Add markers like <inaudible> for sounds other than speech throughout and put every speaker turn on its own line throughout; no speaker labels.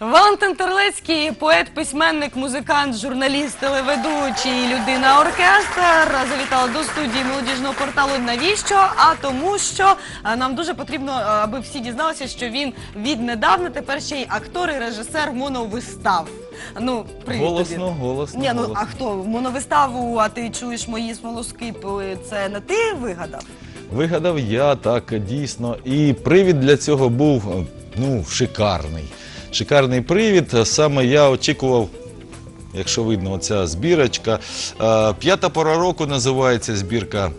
Валентин Терлецький, поет, письменник, музикант, журналіст, телеведучий, людина оркестр завітала до студії молодіжного порталу. Навіщо? А тому, що е, нам дуже потрібно, е, аби всі дізналися, що він віднедавна тепер ще й актор і режисер моновистав. Ну, привіт
Голосно,
тобі.
голосно,
Ні, ну
голосно.
а хто моновиставу? А ти чуєш мої смолоскипи? Це не ти вигадав?
Вигадав я так дійсно. І привід для цього був ну, шикарний. Шикарний привід. Саме я очікував. Якщо видно, оця збірочка. П'ята пора року називається збірка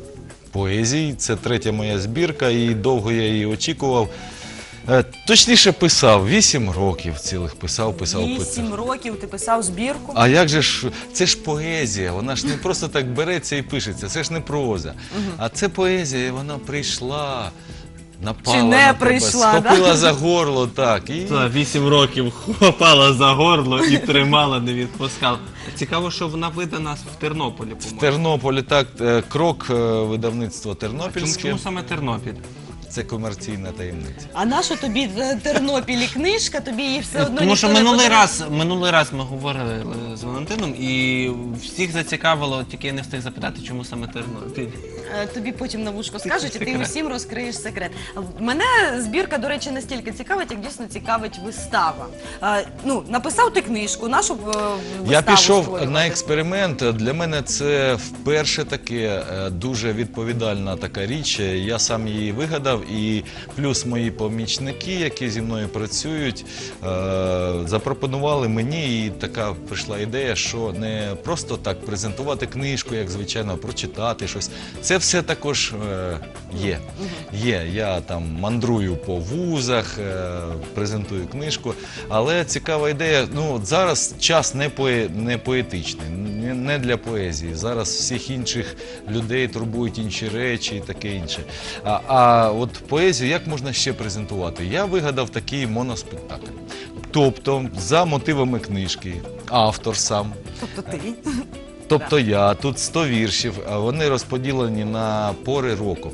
поезій. Це третя моя збірка, і довго я її очікував. Е, Точніше писав, вісім років цілих писав, писав, писав.
Вісім років ти писав збірку.
А як же ж це ж поезія? Вона ж не просто так береться і пишеться. Це ж не проза. А це поезія, і вона прийшла. Напала
Чи не
на тебе,
прийшла,
схопила
да?
за горло, так. І
Та вісім років хапала за горло і тримала, не відпускала. Цікаво, що вона видана в Тернополі,
в
по-моєму.
Тернополі так, е, крок е, видавництва
Чому,
Тернопільське.
чому саме Тернопіль?
Це комерційна таємниця.
А наша тобі в Тернопілі книжка, тобі її все одно
Тому що
ніхто не
минулий
подарує?
раз, минулий раз ми говорили з Валентином, і всіх зацікавило, тільки я не встиг запитати, чому саме Тернопіль.
Е, Тобі потім на вушко <laughs> скажуть, і ти усім розкриєш секрет. Мене збірка, до речі, настільки цікавить, як дійсно цікавить вистава. Е, ну, написав ти книжку, нашу е, виставу
Я пішов
створювати.
на експеримент. Для мене це вперше таке е, дуже відповідальна така річ. Я сам її вигадав, і плюс мої помічники, які зі мною працюють, е, запропонували мені, і така прийшла ідея, що не просто так презентувати книжку, як звичайно, прочитати щось. Це все також е, є. Є. Я там мандрую по вузах, е, презентую книжку. Але цікава ідея. Ну от зараз час не пое, не поетичний, не, не для поезії. Зараз всіх інших людей турбують інші речі і таке інше. А, а от поезію як можна ще презентувати? Я вигадав такий моноспектакль. Тобто, за мотивами книжки, автор сам,
Тобто ти.
Тобто я тут 100 віршів, а вони розподілені на пори року.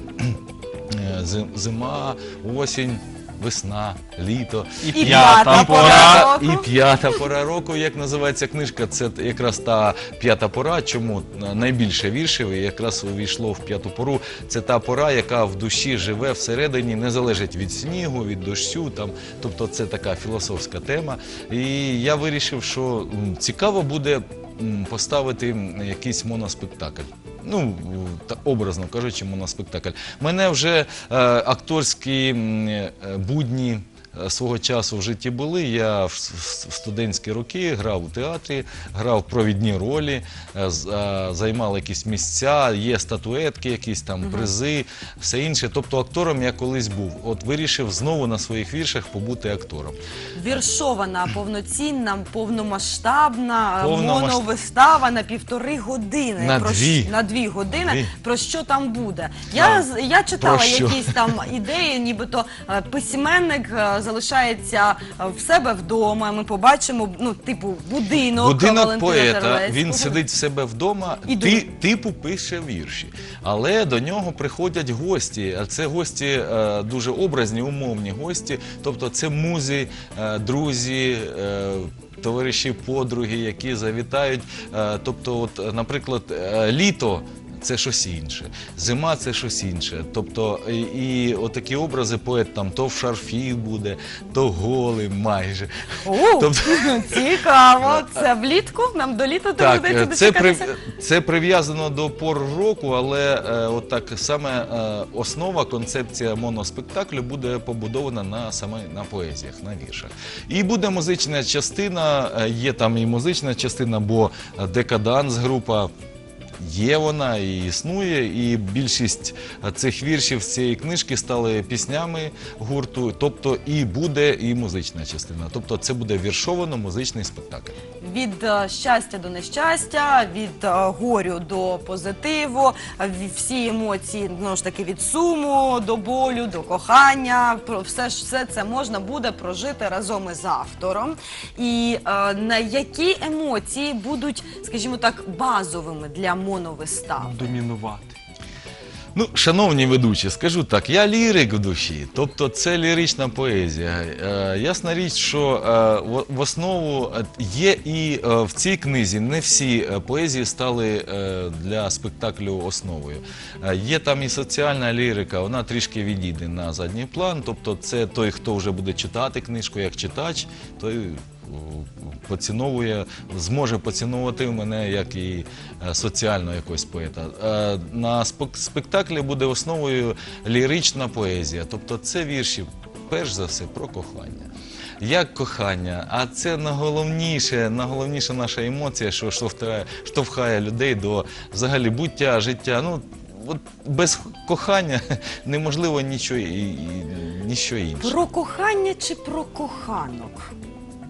Е, Зима, осінь, весна, літо.
І
п'ята пора.
пора
І
року.
п'ята пора року, як називається книжка, це якраз та п'ята пора. Чому найбільше віршів і якраз увійшло в п'яту пору. Це та пора, яка в душі живе всередині, не залежить від снігу, від дощу. Там, тобто це така філософська тема. І я вирішив, що цікаво буде поставити якийсь моноспектакль. Ну, образно кажучи, моноспектакль. Мене вже е, акторські е, будні свого часу в житті були. Я в, студентські роки грав у театрі, грав провідні ролі, е, е, займав якісь місця, є статуетки, якісь там призи, все інше. Тобто актором я колись був. От вирішив знову на своїх віршах побути актором.
Віршована, повноцінна, повномасштабна,
Повномасштаб-
моновистава на півтори години.
На
Про
дві.
на дві години.
Дві.
Про що там буде? Я, я читала якісь там ідеї, нібито е, письменник е, залишається е, в себе вдома. Ми побачимо, ну, типу, будинок.
Будинок
Валентина
поета,
Терлецького.
він сидить в себе вдома,
І
ти,
думає.
типу пише вірші. Але до нього приходять гості. А це гості е, дуже образні, умовні гості. Тобто це музи, е, друзі. Е, Товариші, подруги, які завітають. Е, Тобто, от, наприклад, е, літо це щось інше, зима це щось інше. Тобто, і, отакі образи поет там то в шарфі буде, то голим майже.
О,
Тобто- <laughs>
цікаво. Це влітку? Нам до літа доведеться
це, при, це прив'язано до пор року, але е, от так саме е, основа, концепція моноспектаклю буде побудована на саме на поезіях, на віршах. І буде музична частина, е, є там і музична частина, бо декаданс група. Є вона і існує, і більшість цих віршів з цієї книжки стали піснями гурту, тобто і буде і музична частина. Тобто це буде віршовано-музичний спектакль.
Від е, щастя до нещастя, від е, горю до позитиву, всі емоції знову ж таки від суму до болю, до кохання. Про все ж все це можна буде прожити разом із автором. І е, на які емоції будуть, скажімо так, базовими для моновистав?
Домінувати.
Ну, шановні ведучі, скажу так, я лірик в душі, тобто це лірична поезія. Е, ясна річ, що е, в- основу е, є і е, в цій книзі не всі е, поезії стали е, для спектаклю основою. Е, є там і соціальна лірика, вона трішки відійде на задній план. Тобто, це той, хто вже буде читати книжку як читач, той поціновує, зможе поціновувати мене як і е, соціального якогось поета. Е, На спектаклі буде основою лірична поезія, тобто це вірші, перш за все, про кохання. Як кохання, а це найголовніша наша емоція, що штовхає, людей до взагалі буття, життя. Ну, без кохання <laughs> неможливо нічого, ніщо інше.
Про кохання чи про коханок?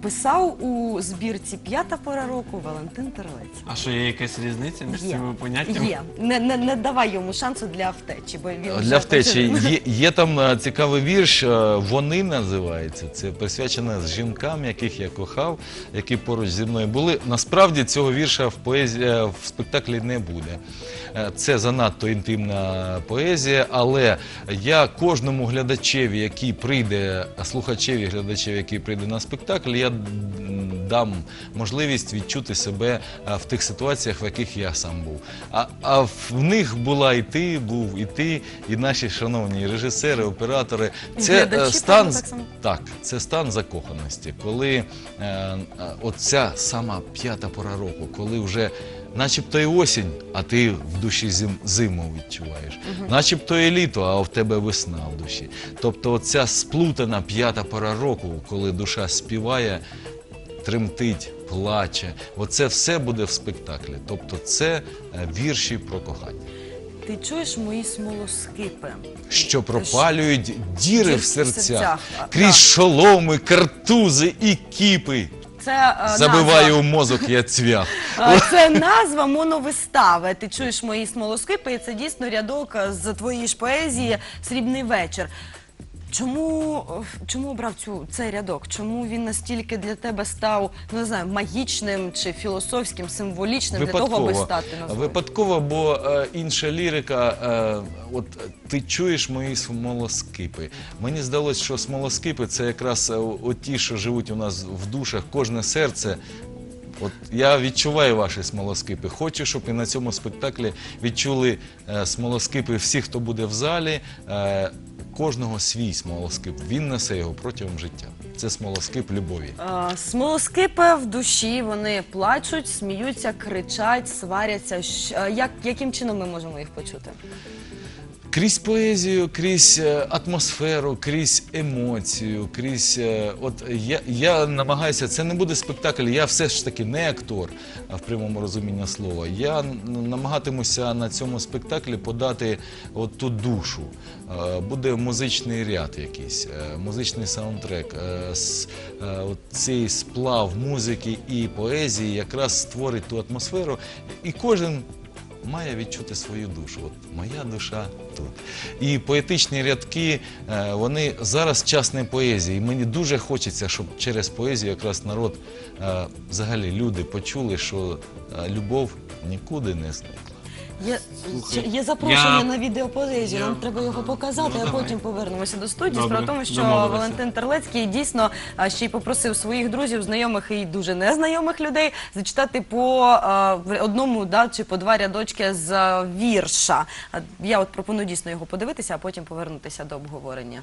Писав у збірці П'ята пора року Валентин Терлець.
А що є якась різниця між цими поняттями?
Є. Не, не, не давай йому шансу для втечі, бо він вже
Для втечі є, є там е, цікавий вірш. е, Вони називається. Це присвячено з жінкам, яких я кохав, які поруч зі мною були. Насправді цього вірша в поезії е, в спектаклі не буде. Е, Це занадто інтимна поезія, але я кожному глядачеві, який прийде, слухачеві, глядачеві, який прийде на спектакль, я дам можливість відчути себе е, в тих ситуаціях, в яких я сам був. А, а в них була і ти, був і ти, і наші шановні режисери, оператори. Це е,
глядачі,
стан
так
так, це стан закоханості, коли е, е, оця сама п'ята пора року, коли вже начебто і осінь, а ти в душі зим, зиму відчуваєш. Начебто і літо, а в тебе весна в душі. Тобто оця сплутана п'ята пора року, коли душа співає, тремтить, плаче. Оце все буде в спектаклі. Тобто це е, вірші про кохання.
Ти чуєш мої смолоскипи?
що пропалюють діри
Дір
в
в
серцях,
серцях,
крізь
так.
шоломи, картузи і кіпи.
Це е,
Забиваю
назва.
у мозок я цвях.
Е, Це назва моновистави. Ти чуєш мої смолоскипи, і це дійсно рядок е, з твоєї ж поезії Срібний вечір. Чому, чому обрав цю цей рядок? Чому він настільки для тебе став ну, не знаю, магічним чи філософським, символічним для того, аби стати назвою?
Випадково, бо е, інша лірика, е, от ти чуєш мої смолоскипи. Мені здалося, що смолоскипи це якраз е, от ті, що живуть у нас в душах, кожне серце. От я відчуваю ваші смолоскипи. Хочу, щоб і на цьому спектаклі відчули е, смолоскипи всі, хто буде в залі. Е, кожного свій смолоскип. Він несе його протягом життя. Це смолоскип любові.
Е, Смолоскипи в душі, вони плачуть, сміються, кричать, сваряться. Щ- е, Як, яким чином ми можемо їх почути?
Крізь поезію, крізь е, атмосферу, крізь емоцію, крізь. е, От я, я намагаюся, це не буде спектакль, я все ж таки не актор в прямому розумінні слова. Я намагатимуся на цьому спектаклі подати от ту душу. Е, Буде музичний ряд якийсь, музичний саундтрек. Цей сплав музики і поезії якраз створить ту атмосферу, і кожен має відчути свою душу. От моя душа тут. І поетичні рядки, е, вони зараз час не поезії. І мені дуже хочеться, щоб через поезію якраз народ, е, взагалі люди почули, що е, любов нікуди не зникла.
Є,
Слухай,
є запрошення
я-
на відеопоезію,
я-
нам треба його показати,
Ну,
а
давай.
потім повернемося до студії.
Добре,
Справа в тому, що
домовилися.
Валентин Терлецький дійсно а, ще й попросив своїх друзів, знайомих і дуже незнайомих людей зачитати по а, в одному да, чи по два рядочки з а, вірша. А, Я от пропоную дійсно його подивитися, а потім повернутися до обговорення.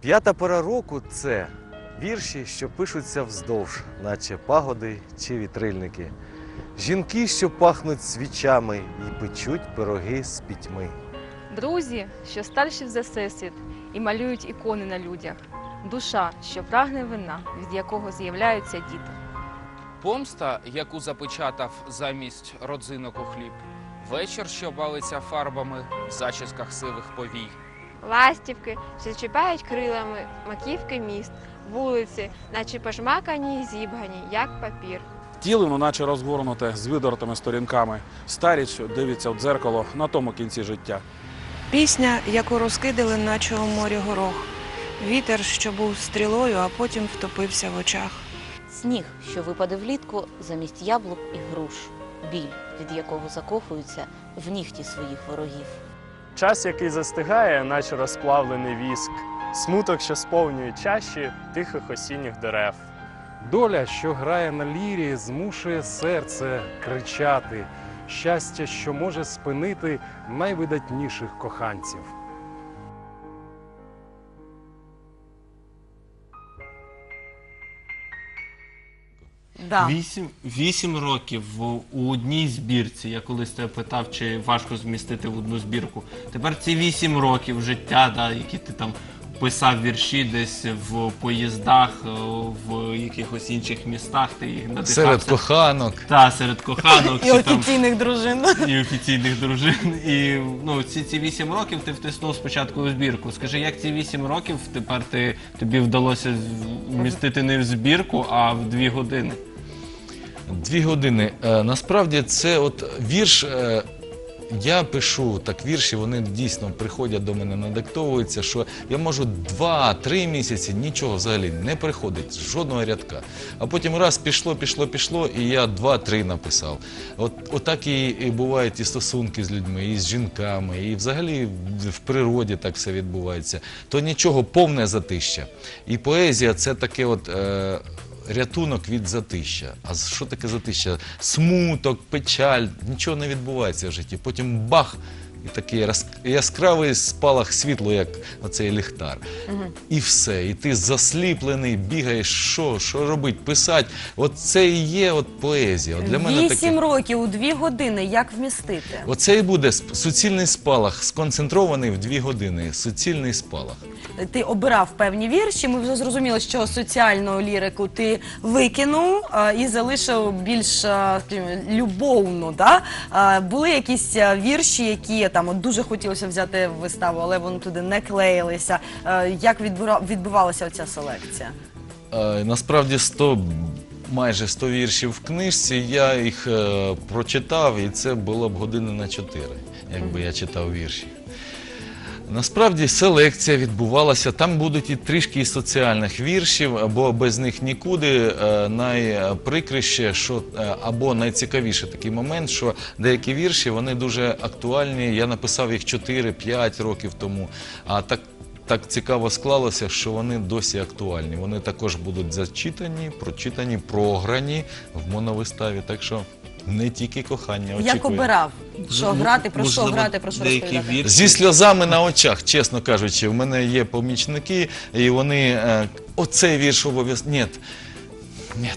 П'ята пора року це вірші, що пишуться вздовж, наче пагоди чи вітрильники. Жінки, що пахнуть свічами і печуть пироги з пітьми.
Друзі, що старші за всесвіт і малюють ікони на людях. Душа, що прагне вина, від якого з'являються діти.
Помста, яку запечатав замість родзинок у хліб. Вечір, що балиться фарбами в зачісках сивих повій.
Ластівки, що чіпають крилами маківки міст, вулиці, наче пожмакані й зібгані, як папір.
Тіло, ну, наче розгорнуте з видертими сторінками. Старість дивиться в дзеркало на тому кінці життя.
Пісня, яку розкидали, наче у морі горох. Вітер, що був стрілою, а потім втопився в очах.
Сніг, що випаде влітку замість яблук і груш. біль, від якого закохуються в нігті своїх ворогів.
Час, який застигає, наче розплавлений віск, смуток, що сповнює чащі тихих осінніх дерев.
Доля, що грає на лірі, змушує серце кричати. Щастя, що може спинити найвидатніших коханців.
Да.
Вісім, вісім років в- у одній збірці. Я колись тебе питав, чи важко змістити в одну збірку. Тепер ці вісім років життя, да, які ти там писав вірші десь в поїздах, е, в якихось інших містах. Ти їх надихався.
Серед коханок.
Та, серед коханок.
І
чи там
офіційних дружин.
і офіційних дружин. І ну, ці, ці 8 років ти втиснув спочатку у збірку. Скажи, як ці 8 років тепер ти, тобі вдалося з- вмістити не в збірку, а в 2 години?
Дві години. Е, насправді це от вірш. е, я пишу так вірші, вони дійсно приходять до мене, надиктовуються, що я можу два-три місяці нічого взагалі не приходить, жодного рядка. А потім раз пішло, пішло, пішло, і я два-три написав. От отак і, і бувають і стосунки з людьми, і з жінками, і взагалі в природі так все відбувається. То нічого повне затища. І поезія це таке от. Е, рятунок від затища. А що таке затища? Смуток, печаль, нічого не відбувається в житті. Потім бах, і такий яс- яскравий спалах світло, як оцей ліхтар. І все. І ти засліплений, бігаєш, що, що робити, писати. От це і є от поезія. От для мене.
Вісім років у дві години. Як вмістити?
Оце і буде суцільний спалах, сконцентрований в дві години. Суцільний спалах.
Ти обирав певні вірші. Ми вже зрозуміли, що соціальну лірику ти викинув а, і залишив більш а, скажімо, любовну. Да? А, були якісь а, вірші, які там от дуже хотілося взяти в виставу, але вони туди не клеїлися. А, як відбира- відбувалася ця селекція?
Е, Насправді 100, майже 100 віршів в книжці. Я їх е, прочитав, і це було б години на 4, якби я читав вірші. Насправді селекція відбувалася. Там будуть і трішки і соціальних віршів, бо без них нікуди. Е, Найприкрище, що е, або найцікавіше такий момент, що деякі вірші вони дуже актуальні. Я написав їх 4-5 років тому. А так так цікаво склалося, що вони досі актуальні. Вони також будуть зачитані, прочитані, програні в моновиставі. Так що не тільки кохання очікує.
Як обирав? Що грати, про що
можливо,
грати, про що
деякі
розповідати?
вірші-
Зі сльозами на очах, чесно кажучи, в мене є помічники, і вони е, оцей вірш обов'язково. Ні. Ні.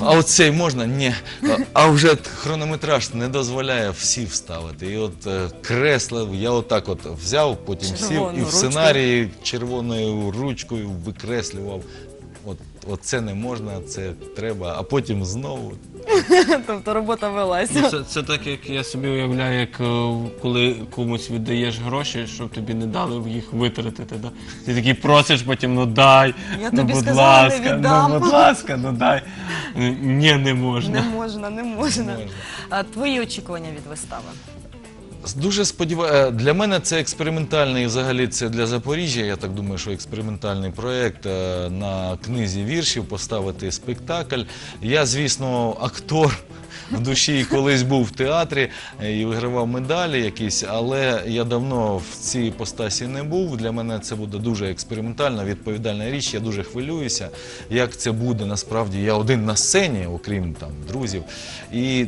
А оцей можна? Ні. А, а вже хронометраж не дозволяє всі вставити. І от е, креслив, я отак от взяв, потім сів і в
ручку.
сценарії червоною ручкою викреслював. От, от це не можна, це треба, а потім знову. <laughs>
Тобто робота
Ну,
велася.
це, це так, як я собі уявляю, як е, коли комусь віддаєш гроші, щоб тобі не дали їх витратити. Да? Ти такий просиш, потім ну дай.
Я
ну,
тобі
будь
сказала, не
ласка,
віддам.
Ну, будь ласка, ну дай. Ні, не
Не
можна.
можна, не можна.
Можна.
А твої очікування від вистави?
Дуже сподіваюся, для мене це експериментальний, взагалі це для Запоріжжя. Я так думаю, що експериментальний проєкт е, на книзі віршів поставити спектакль. Я, звісно, актор. В душі колись був в театрі е, і вигравав медалі якісь, але я давно в цій постасі не був. Для мене це буде дуже експериментальна, відповідальна річ. Я дуже хвилююся, як це буде насправді. Я один на сцені, окрім там друзів. І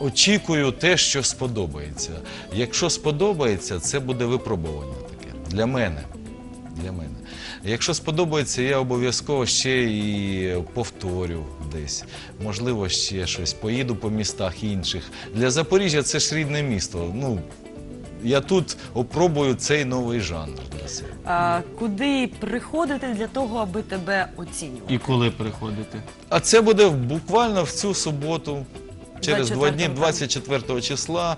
очікую те, що сподобається. Якщо сподобається, це буде випробування таке для мене. Для мене. Якщо сподобається, я обов'язково ще і повторю десь. Можливо, ще щось. Поїду по містах інших. Для Запоріжжя це ж рідне місто. Ну, я тут опробую цей новий жанр для себе.
А, куди приходити для того, аби тебе оцінювали?
І коли приходити?
А це буде буквально в цю суботу, через два дні, 24 числа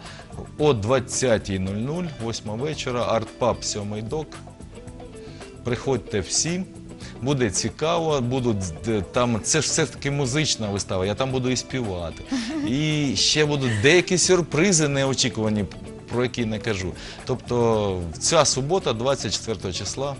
о 20.00, 8 вечора, артпаб 7 док. Приходьте всі. Буде цікаво, будуть там. Це ж все-таки музична вистава. Я там буду і співати. <laughs> І ще будуть деякі сюрпризи неочікувані, про які не кажу. Тобто, ця субота, 24 числа,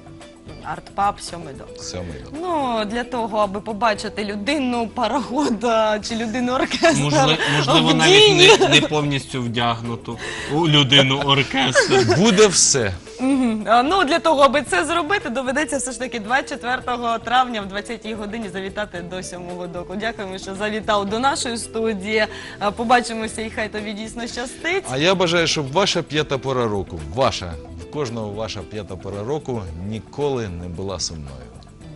Артпаб сьомий док.
Сьомий.
Ну, для того, аби побачити людину парохода чи людину оркестра.
Можливо, можливо
в
навіть не, не повністю вдягнуту у людину оркестр.
Буде все.
Мгм. А, Ну, для того, аби це зробити, доведеться все ж таки 24 травня в 20-й годині завітати до сьомого доку. Дякуємо, що завітав до нашої студії. А, Побачимося і хай тобі дійсно щастить.
А я бажаю, щоб ваша п'ята пора року, ваша, кожного ваша п'ята пора року ніколи не була сумною.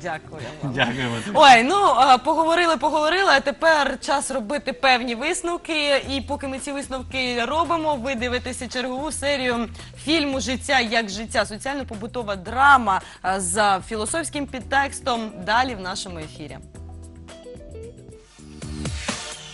Дякую. вам.
Дякуємо.
Ой, ну а, поговорили, поговорили. А тепер час робити певні висновки. І поки ми ці висновки робимо, ви дивитеся чергову серію фільму Життя як життя, соціально-побутова драма а, за філософським підтекстом. Далі в нашому ефірі.